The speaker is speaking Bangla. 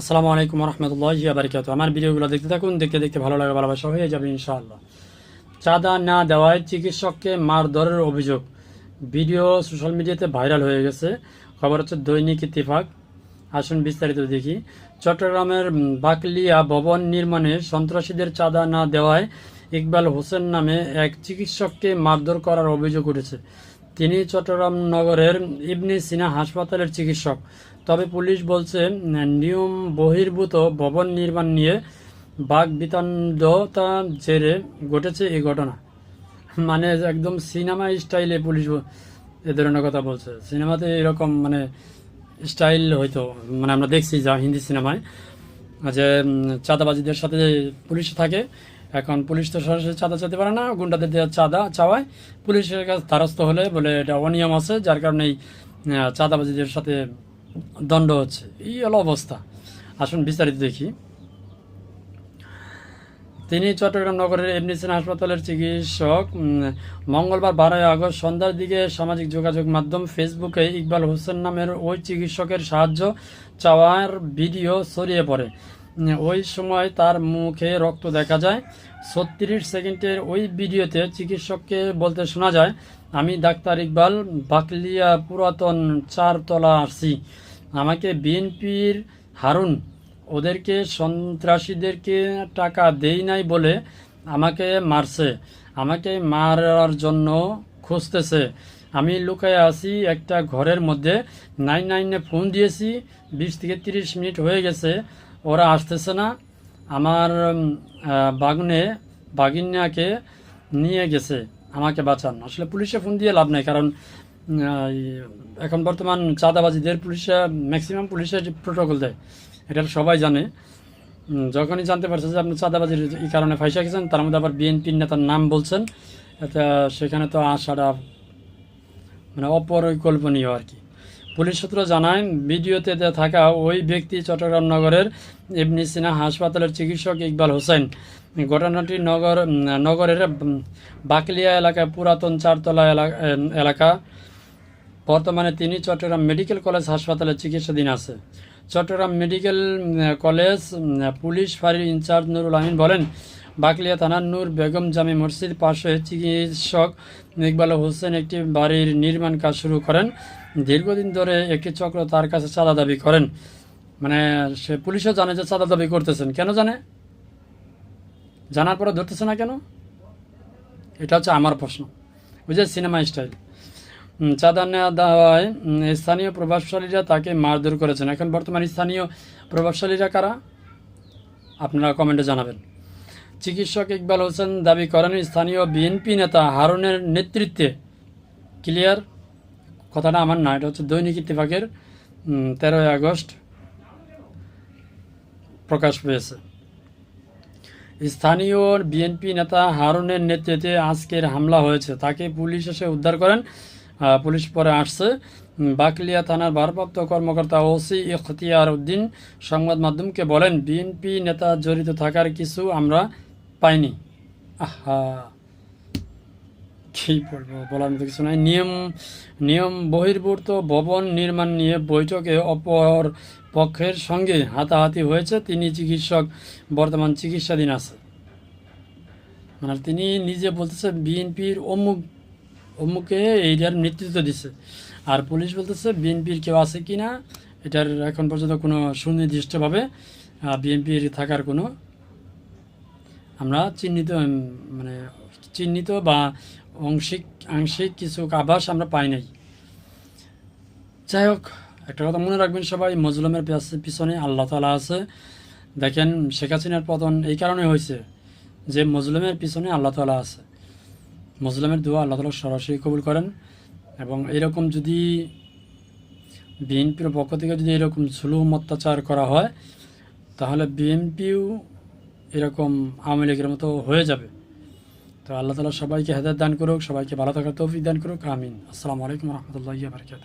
আসসালামু আলাইকুম রহমতুল্লাহ বারিকাত আমার ভিডিওগুলো দেখতে থাকুন, দেখতে দেখতে ভালো লাগে ভালোবাসা হয়ে যাবে ইনশাআল্লাহ। চাঁদা না দেওয়ায় চিকিৎসককে মারধরের অভিযোগ। ভিডিও সোশ্যাল মিডিয়াতে ভাইরাল হয়ে গেছে। খবর হচ্ছে দৈনিক ইত্তেফাক। আসুন বিস্তারিত দেখি। চট্টগ্রামের বাকলিয়া ভবন নির্মাণে সন্ত্রাসীদের চাঁদা না দেওয়ায় ইকবাল হোসেন নামে এক চিকিৎসককে মারধর করার অভিযোগ উঠেছে। তিনি চট্টগ্রাম নগরের ইবনে সিনা হাসপাতালের চিকিৎসক। তবে পুলিশ বলছে, নিয়ম বহির্ভূত ভবন নির্মাণ নিয়ে বাঘ বিতণ্ডতা জেরে ঘটেছে এই ঘটনা। মানে একদম সিনেমা স্টাইলে পুলিশ এ ধরনের কথা বলছে। সিনেমাতে এরকম মানে স্টাইল হয়তো মানে আমরা দেখছি যা হিন্দি সিনেমায়। যে চাঁদাবাজিদের সাথে পুলিশ থাকে এখন পুলিশ তো সরাসরি চাঁদা চাইতে পারে না গুন্ডাদের দেওয়া চাঁদা চাওয়ায়। পুলিশের কাছে দ্বারস্থ হলে বলে এটা অনিয়ম আছে যার কারণে এই, চাঁদাবাজিদের সাথে দণ্ড হচ্ছে। এই হলো অবস্থা। আসুন বিস্তারিত দেখি। তিনি চট্টগ্রাম নগরের এমনিসেন হাসপাতালের চিকিৎসক। মঙ্গলবার বারোই আগস্ট সন্ধ্যার দিকে সামাজিক যোগাযোগ মাধ্যম ফেসবুকে ইকবাল হোসেন নামের ওই চিকিৎসকের সাহায্য চাওয়ার ভিডিও ছড়িয়ে পড়ে। ওই সময় তার মুখে রক্ত দেখা যায়। ছত্রিশ সেকেন্ডের ওই ভিডিওতে চিকিৎসককে বলতে শোনা যায়, আমি ডাক্তার ইকবাল, বাকলিয়া পুরাতন চারতলা আসছি। আমাকে বিএনপির হারুন, ওদেরকে সন্ত্রাসীদেরকে টাকা দেই নাই বলে আমাকে মারছে। আমাকে মারার জন্য খুঁজতেছে। আমি লুকায় আছি একটা ঘরের মধ্যে। নাইন নাইনে ফোন দিয়েছি, বিশ থেকে তিরিশ মিনিট হয়ে গেছে। ওরা আসতেছে না। আমার বাগনে বাগিনাকে নিয়ে গেছে, আমাকে বাঁচান। আসলে পুলিশে ফোন দিয়ে লাভ নাই, কারণ এখন বর্তমান চাঁদাবাজিদের পুলিশে ম্যাক্সিমাম পুলিশের প্রোটোকল দেয়, এটা সবাই জানে। যখনই জানতে পারছে যে আপনি চাঁদাবাজির এই কারণে ফাইসা গেছেন তার মধ্যে আবার বিএনপির নেতার নাম বলছেন, এটা সেখানে তো আশাটা মানে অপরিকল্পনীয় আর কি। পুলিশ সূত্র জানায়, ভিডিওতে থাকা ওই ব্যক্তি চট্টগ্রাম নগরের ইবনি সিনা হাসপাতালের চিকিৎসক ইকবাল হোসেন। ঘটনাটি নগর, নগরের বাকলিয়া এলাকায় পুরাতন চারতলা এলাকা বর্তমানে তিনি চট্টগ্রাম মেডিকেল কলেজ হাসপাতালে চিকিৎসাধীন আছে। চট্টগ্রাম মেডিকেল কলেজ পুলিশ ফাঁড়ির ইনচার্জ নুরুল আমিন বলেন বাকলিয়া থানার নূর বেগম জামি মসজিদ পাশে চিকিৎসক ইকবাল হোসেন একটি বাড়ির নির্মাণ কাজ শুরু করেন। দীর্ঘদিন ধরে একটি চক্র তার কাছে চাঁদা দাবি করেন। মানে সে পুলিশও জানে যে চাঁদা দাবি করতেছেন। কেন জানে? জানার পরে ধরতেছে না কেন? এটা হচ্ছে আমার প্রশ্ন। ওই যে সিনেমা স্টাইল। চাঁদা নেওয়া দেওয়ায় স্থানীয় প্রভাবশালীরা তাকে মারধর করেছেন। এখন বর্তমান স্থানীয় প্রভাবশালীরা কারা? আপনারা কমেন্টে জানাবেন। চিকিৎসক ইকবাল হোসেন দাবি করেন, স্থানীয় বিএনপি নেতা হারুনের নেতৃত্বে। ক্লিয়ার? কথাটা আমার না, এটা হচ্ছে দৈনিক ইত্তেফাকের তেরোই আগস্ট প্রকাশ পেয়েছে। স্থানীয় বিএনপি নেতা হারুনের নেতৃত্বে আজকের হামলা হয়েছে। তাকে পুলিশ এসে উদ্ধার করেন পুলিশ পরে আসছে। বাকলিয়া থানার ভারপ্রাপ্ত কর্মকর্তা ওসি ইখতিয়ার উদ্দিন সংবাদ মাধ্যমকে বলেন, বিএনপি নেতা জড়িত থাকার কিছু আমরা পাইনি। আহা, কি বলব, বলার মতো কিছু নাই। নিয়ম নিয়ম বহির্ভূত ভবন নির্মাণ নিয়ে বৈঠকে অপর পক্ষের সঙ্গে হাতাহাতি হয়েছে। তিনি চিকিৎসক, বর্তমান চিকিৎসাধীন আছে মানে তিনি নিজে বলতেছে বিএনপির অমুক, অমুকে এইটার নেতৃত্ব দিছে। আর পুলিশ বলতেছে, বিএনপির কেউ আছে কি না এটার এখন পর্যন্ত কোনো সুনির্দিষ্টভাবে বিএনপির থাকার কোনো আমরা চিহ্নিত মানে চিহ্নিত বা আংশিক আংশিক কিছু আভাস আমরা পাই নাই। যাই হোক, একটা কথা মনে রাখবেন সবাই, মজলুমের পিছনে আল্লাহ তালা আছে। দেখেন, শেখ হাসিনার পতন এই কারণে হয়েছে যে মজলুমের পিছনে আল্লাহ তালা আছে। মজলুমের দোয়া আল্লাহ তালা সরাসরি কবুল করেন এবং এরকম যদি বিএনপির পক্ষ থেকে যদি এরকম জুলুম অত্যাচার করা হয়, তাহলে বিএনপিও এরকম আওয়ামী লীগের মতো হয়ে যাবে। তো আল্লাহ তালা সবাইকে হেদায়ত দান করুক, সবাইকে ভালো থাকার তৌফিক দান করুক, আমিন। আসসালামু আলাইকুম রহমতুল্লাহ বারকাত